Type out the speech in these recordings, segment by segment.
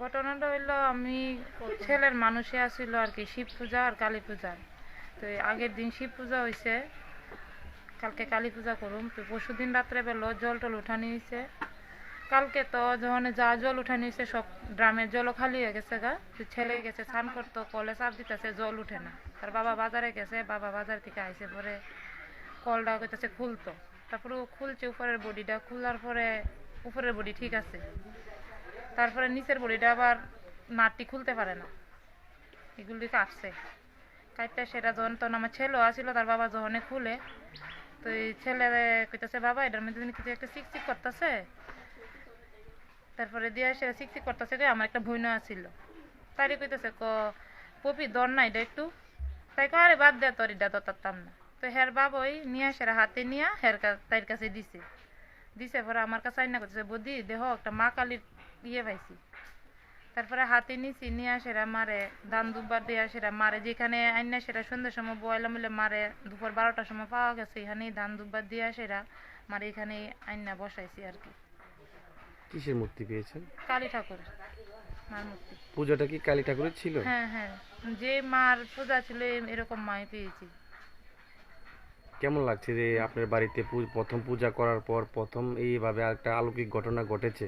ঘটনাটা হইল, আমি ছেলের মানুষে আসছিল আর কি, শিব পূজা আর কালী পূজা। তো আগের দিন শিব পূজা হয়েছে কালকে কালী পূজা করুম। তো পরশু দিন রাত্রে বেলো জল টল উঠানি হয়েছে কালকে তো যখন যা জল উঠানি হয়েছে সব ড্রামের জলও খালি হয়ে গেছে গা। তো ছেলে গেছে, স্নান করতো, কলে চাপ দিতেছে, জল উঠে না। তার বাবা বাজারে গেছে, বাবা বাজার থেকে আইসে পরে কলটা কইতেছে খুলতো। তারপরে খুলছে উপরের বডিটা, খোলার পরে উপরের বডি ঠিক আছে। তারপরে নিচের বডিটা আবার নাটটি খুলতে পারে না। এগুলি কাটছে কাটতে সেটা যখন তখন আমার ছেলেও আসছিল তার বাবা যখন খুলে, তো এই ছেলে কইতেছে, বাবা, এটার মধ্যে কিছু একটা চিকচিক করতেছে? তারপরে দিয়ে সে চিকচিক করতেছে যে আমার একটা ভুইনা আছিল তারই কইতেছে, ক, পপি দর না এটা একটু? তাই কো আরে বাদ দে তোর, এটা দতারতাম না। তো হের বাবই নিয়ে আসে হাতে নিয়ে হের কা- তাইর কাছে দিছে। দিছে পরে আমার কাছে আইনা করতেছে, বদি, দেহ, একটা মা কালীর ইয়ে পাইছি। তারপরে হাতে নিছি নিয়ে আসেরা মারে ধান দুবার দিয়ে আসেরা মারে যেখানে আইনা সেটা সন্ধ্যের সময় বয়লা মিলে মারে দুপুর বারোটার সময় পাওয়া গেছে এখানেই ধান দুবার দিয়ে আসেরা মারে এখানে আইনা বসাইছি আর কি। কিসের মূর্তি পেয়েছেন? কালী ঠাকুর মার মূর্তি। পূজাটা কি কালী ঠাকুরের ছিল? হ্যাঁ হ্যাঁ যে মার পূজা ছিল এরকম মাই পেয়েছি। কেমন লাগছে যে আপনার বাড়িতে প্রথম পূজা করার পর প্রথম এইভাবে একটা অলৌকিক ঘটনা ঘটেছে?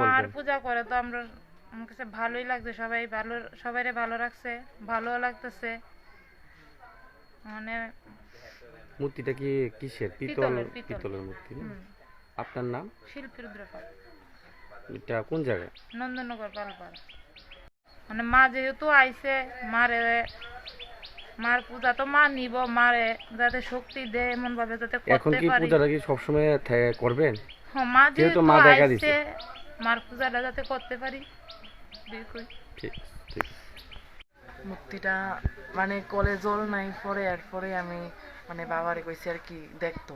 মার পূজা করে তো আমরা আমার কাছে ভালোই লাগছে সবাই ভালো সবাইরে ভালো রাখছে ভালোও লাগতেছে। মানে মূর্তিটা কি কিসের? পিতল পিতলের, মূর্তি আপনার নাম? শিল্পী রুদ্রপাল এটা কোন জায়গায়? নন্দনগর পালপাড়া। মানে মা যেহেতু আইছে মারে মার পূজা তো মা নিব মারে যাতে শক্তি দেয় এমন ভাবে যাতে এখন করতে কি পারি। পূজাটা কি সবসময় করবেন? হ্যাঁ, মা যেহেতু মা দেখা দিছে। মার পূজাটা যাতে করতে পারি। ঠিক ঠিক। মূর্তিটা মানে কলে জল নাই পরে আর পরে আমি মানে বাবারে কইছি আর কি দেখতো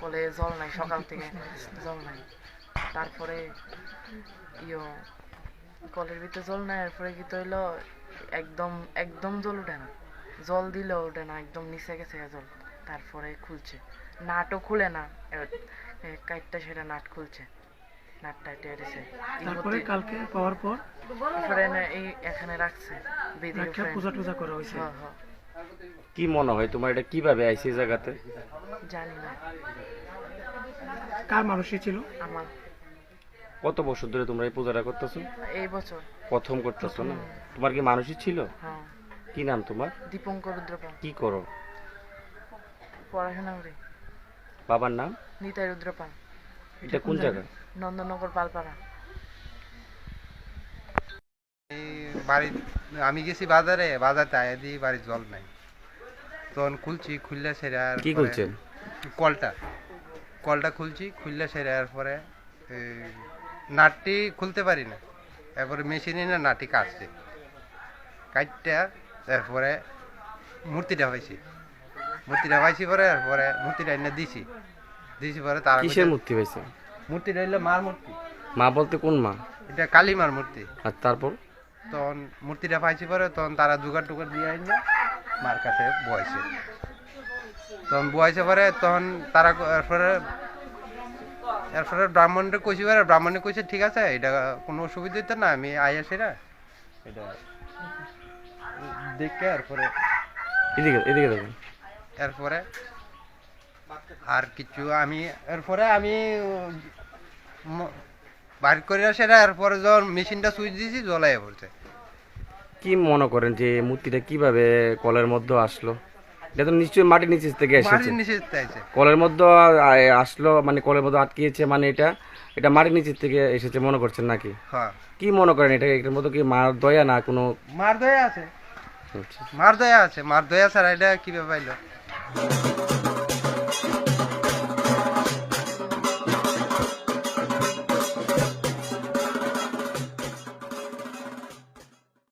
কলে জল নাই সকাল থেকে জল নাই। তারপরে ইয়ো কলের ভিতরে জল নাই এরপরে কি তো হইল একদম একদম জল উঠে না। জল দিলেও ওঠে না একদম নিচে গেছে জল। তারপরে খুলছে। নাটও খুলে না কাইটটা সেটা নাট খুলছে। নাটটা টেরেছে তারপরে কালকে পাওয়ার পর তারপরে এই এখানে রাখছে বেদির পূজা টুজা করা হয়েছে। হ্যাঁ হ্যাঁ। কি মনে হয় তোমার এটা কীভাবে আইছে জায়গাতে? জানি না। কার মানুষই ছিল? আমার। কত বছর ধরে তোমরা এই পূজাটা করতেছো? এই বছর। প্রথম করতেছো না? তোমার কি মানুষই ছিল? হ্যাঁ। কি নাম তোমার? দীপঙ্কর রুদ্রপাল। কি করো? পড়াশোনা করি। বাবার নাম? নিতাই রুদ্রপাল। এটা কোন জায়গা? নন্দনগর পালপাড়া বাড়ি আমি গেছি বাজারে বাজার তাই দিই বাড়ির জল নাই। তখন খুলছি খুললে সেরে আর কি করছেন কলটা। কলটা খুলছি খুললে সেরে আর পরে এই, নাটটি খুলতে পারি না। এরপরে মেশিনে না নাটটি কাটছে। কাটটা তারপরে মূর্তিটা পাইছি মূর্তিটা পাইছি পরে এরপরে মূর্তিটা এনে দিছি। দিছি পরে তার কিসের মূর্তি হয়েছে? মূর্তিটা হইল মার মূর্তি। মা বলতে কোন মা? এটা কালী মার মূর্তি। আর তারপর? তখন মূর্তিটা পাইছি পরে তখন তারা জোগাড় টুগাড় দিয়ে আইন মার কাছে বয়েছে তখন বয়েছে পরে তখন তারা এরপরে এরপরে ব্রাহ্মণটা কইছি পরে ব্রাহ্মণে কইছে ঠিক আছে এটা কোনো অসুবিধা হইতো না আমি আই আসি না। এটা দেখে এরপরে এদিকে এদিকে দেখুন। এরপরে আর কিছু আমি এরপরে আমি বাইর করে সেটা এরপরে যখন মেশিনটা সুইচ দিয়েছি জ্বলাই পড়ছে। কি মনে করেন যে মূর্তিটা কীভাবে কলের মধ্যে আসলো? এটা তো নিশ্চয়ই মাটির নিচে থেকে এসেছে। নিচে কলের মধ্যে আসলো মানে কলের মধ্যে আটকিয়েছে মানে এটা এটা মাটির নিচের থেকে এসেছে মনে করছেন নাকি? হ্যাঁ। কি মনে করেন এটা এটার মধ্যে কি মার দয়া না কোনো? মার দয়া আছে। মার দয়া আছে মার দয়া ছাড়া এটা কীভাবে পাইলো?